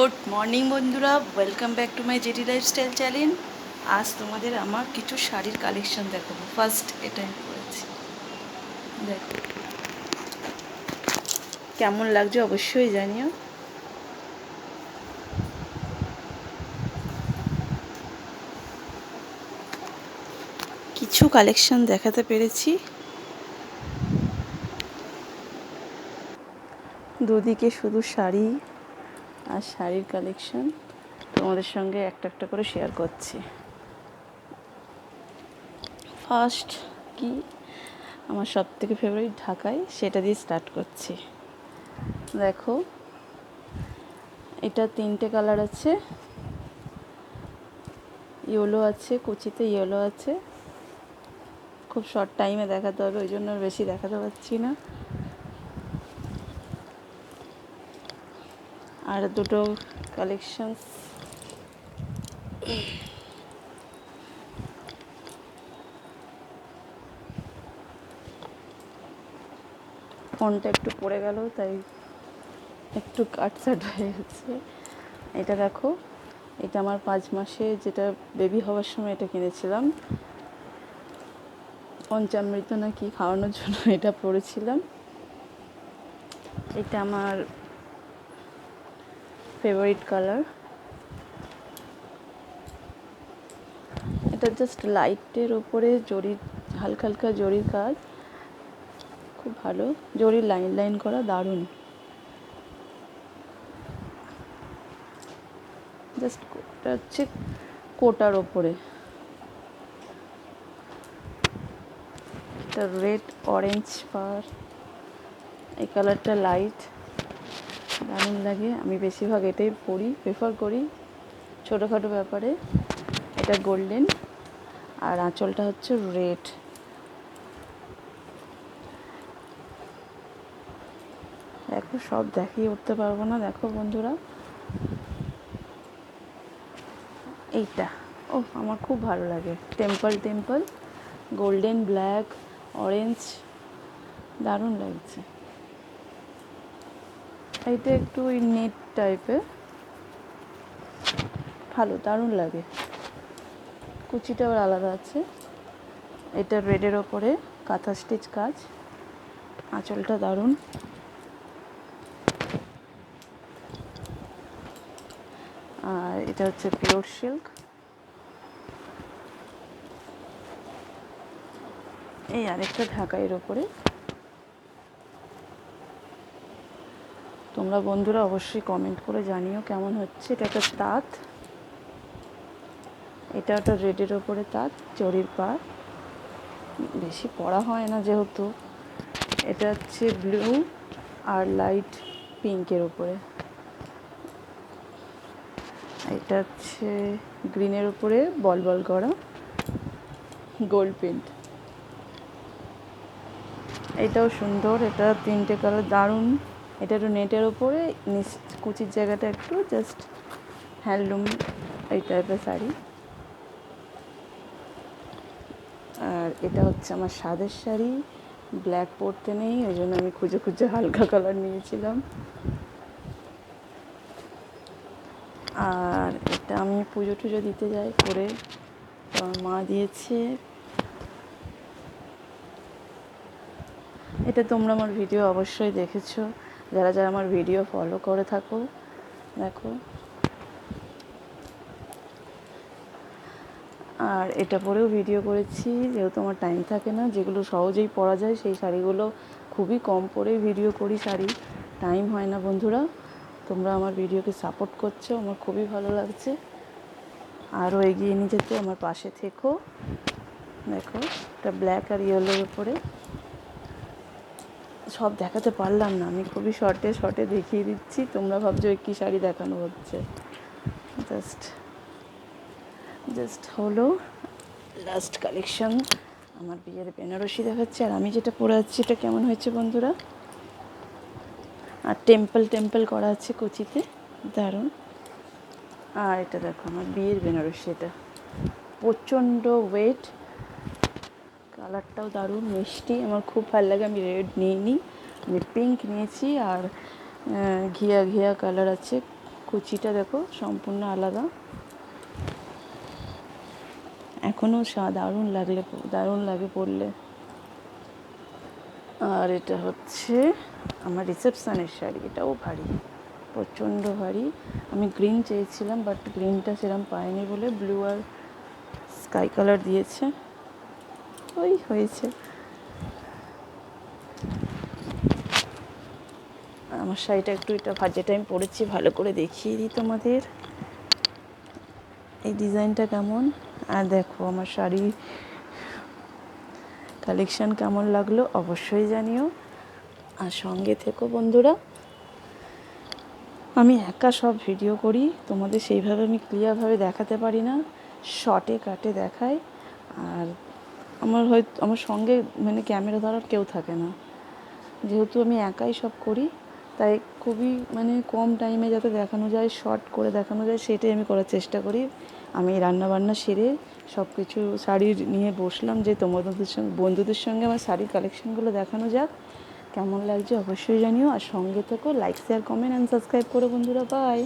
Good morning বন্ধুরা welcome back to my JD lifestyle channel আজ তোমাদের আমার কিছু শাড়ির কালেকশন দেখাবো। ফার্স্ট এটা আমি করেছি দেখো। কেমন লাগছে অবশ্যই জানিও। কিছু কালেকশন দেখাতে পেরেছি। দুদিকে শুধু শাড়ি। আর শাড়ির কালেকশন তোমাদের সঙ্গে একটা একটা করে শেয়ার করছি। ফার্স্ট কি? আমার সব থেকে ফেভারিট ঢাকায় সেটা দিয়ে স্টার্ট করছি। দেখো, এটা তিনটে কালার আছে। ইয়েলো আছে, কুচিতে ইয়েলো আছে। খুব শর্ট টাইমে দেখাতে হবে, ওই জন্য বেশি দেখাতে পারছি না। আর দুটো কালেকশনস ফোনটা একটু পড়ে গেল, তাই একটু কাটসাট হয়ে গেছে। এটা দেখো, এটা আমার পাঁচ মাসে যেটা বেবি হওয়ার সময় এটা কিনেছিলাম। পঞ্চামৃত না কি খাওয়ানোর জন্য এটা পড়েছিলাম। এটা আমার ফেভারিট কালার এটা জাস্ট লাইটের ওপরে জরির হালকা হালকা জরির কাজ। খুব ভালো। জরির লাইন লাইন করা দারুণ। জাস্ট এটা হচ্ছে কোটার ওপরে রেড অরেঞ্জ পার এই কালারটা লাইট দারুণ লাগে। আমি বেশিরভাগ এটাই পরি প্রেফার করি ছোটোখাটো ব্যাপারে। এটা গোল্ডেন আর আঁচলটা হচ্ছে রেড দেখো, সব দেখিয়ে উঠতে পারব না। দেখো বন্ধুরা। এইটা। ও আমার খুব ভালো লাগে। Temple temple golden black orange দারুণ লাগছে। এইটা একটু ওই নেট টাইপের। ভালো, দারুণ লাগে। কুচিটা আলাদা আছে। এটা রেডের ওপরে, কাঁথা স্টিচ কাজ। আঁচলটা দারুণ। আর এটা হচ্ছে পিওর সিল্ক। এই আরেকটা ঢাকাইয়ের ওপরে। তোমরা বন্ধুরা অবশ্যই কমেন্ট করে জানিও কেমন হচ্ছে। এটা একটা তাঁত। এটা একটা রেডের ওপরে তাঁত চড়ির পা বেশি পড়া হয় না যেহেতু। এটা হচ্ছে ব্লু আর লাইট পিঙ্কের ওপরে। এটা হচ্ছে গ্রিনের উপরে বল বল করা গোল্ড প্রিন্ট এটাও সুন্দর, এটা তিনটে কালার দারুণ। এটা একটু নেটের ওপরে নিচ কুচির জায়গাটা একটু জাস্ট হ্যান্ডলুম এই টাইপের শাড়ি। আর এটা হচ্ছে আমার স্বাদের শাড়ি ব্ল্যাক পরতে নেই, ওই জন্য আমি খুঁজে খুঁজে হালকা কালার নিয়েছিলাম। আর এটা আমি পুজো টুজো দিতে যাই করে মা দিয়েছে। এটা তোমরা আমার ভিডিও অবশ্যই দেখেছ। যারা যারা আমার ভিডিও ফলো করে থাকো, দেখো। আর এটা পরেও ভিডিও করেছি, যেহেতু আমার টাইম থাকে না, যেগুলো সহজেই পরা যায়, সেই শাড়িগুলো খুবই কম পরে ভিডিও করি শাড়ি। টাইম হয় না, বন্ধুরা। তোমরা আমার ভিডিওকে সাপোর্ট করছ, আমার খুবই ভালো লাগছে। আরও এগিয়ে নিয়ে যেতে, আমার পাশে থেকো। দেখো, এটা ব্ল্যাক আর ইয়েলোর উপরে। সব দেখাতে পারলাম না। আমি খুবই শর্টে শর্টে দেখিয়ে দিচ্ছি। তোমরা ভাবছ কী শাড়ি দেখানো হচ্ছে? জাস্ট জাস্ট হলো লাস্ট কালেকশন আমার বিয়ের বেনারসি দেখাচ্ছে। আর আমি যেটা পরে আছি, এটা কেমন হয়েছে বন্ধুরা? আর টেম্পল টেম্পল করা আছে কুচিতে। দারুণ। আর এটা দেখো, আমার বিয়ের বেনারসি এটা। প্রচণ্ড ওয়েট কালারটাও দারুণ, মিষ্টি, আমার খুব ভালো লাগে, আমি রেড নিইনি, আমি পিঙ্ক নিয়েছি আর ঘিয়া ঘিয়া কালার আছে, কুচিটা দেখো সম্পূর্ণ আলাদা। এখনও দারুণ লাগলে দারুণ লাগে পরলে। আর এটা হচ্ছে আমার রিসেপশানের শাড়ি, এটাও ভারী, প্রচণ্ড ভারী। আমি গ্রিন চেয়েছিলাম, বাট গ্রিনটা সেরকম পাইনি বলে, ব্লু আর স্কাই কালার দিয়েছে। ওই হয়েছে। আমার শাড়িটা একটু এটা যেটা আমি পরেছি, ভালো করে দেখিয়ে দিই তোমাদের। এই ডিজাইনটা কেমন? আর দেখো, আমার শাড়ি কালেকশন কেমন লাগল অবশ্যই জানিও। আর সঙ্গে থেকো বন্ধুরা। আমি একা সব ভিডিও করি, তোমাদের সেইভাবে আমি ক্লিয়ারভাবে দেখাতে পারি না। শর্টে কাটে দেখাই। আর আমার হয়তো, আমার সঙ্গে মানে ক্যামেরা ধরার কেউ থাকে না। যেহেতু আমি একাই সব করি, তাই খুবই মানে কম টাইমে যাতে দেখানো যায় শর্ট করে দেখানো যায়, সেটাই আমি করার চেষ্টা করি। আমি রান্না বান্না সেরে সব কিছু শাড়ির নিয়ে বসলাম যে তোমাদের সঙ্গে, বন্ধুদের সঙ্গে আমার শাড়ির কালেকশনগুলো দেখানো যাক। কেমন লাগছে অবশ্যই জানিও। আর সঙ্গে থেকো like share comment and subscribe করো বন্ধুরা। বাই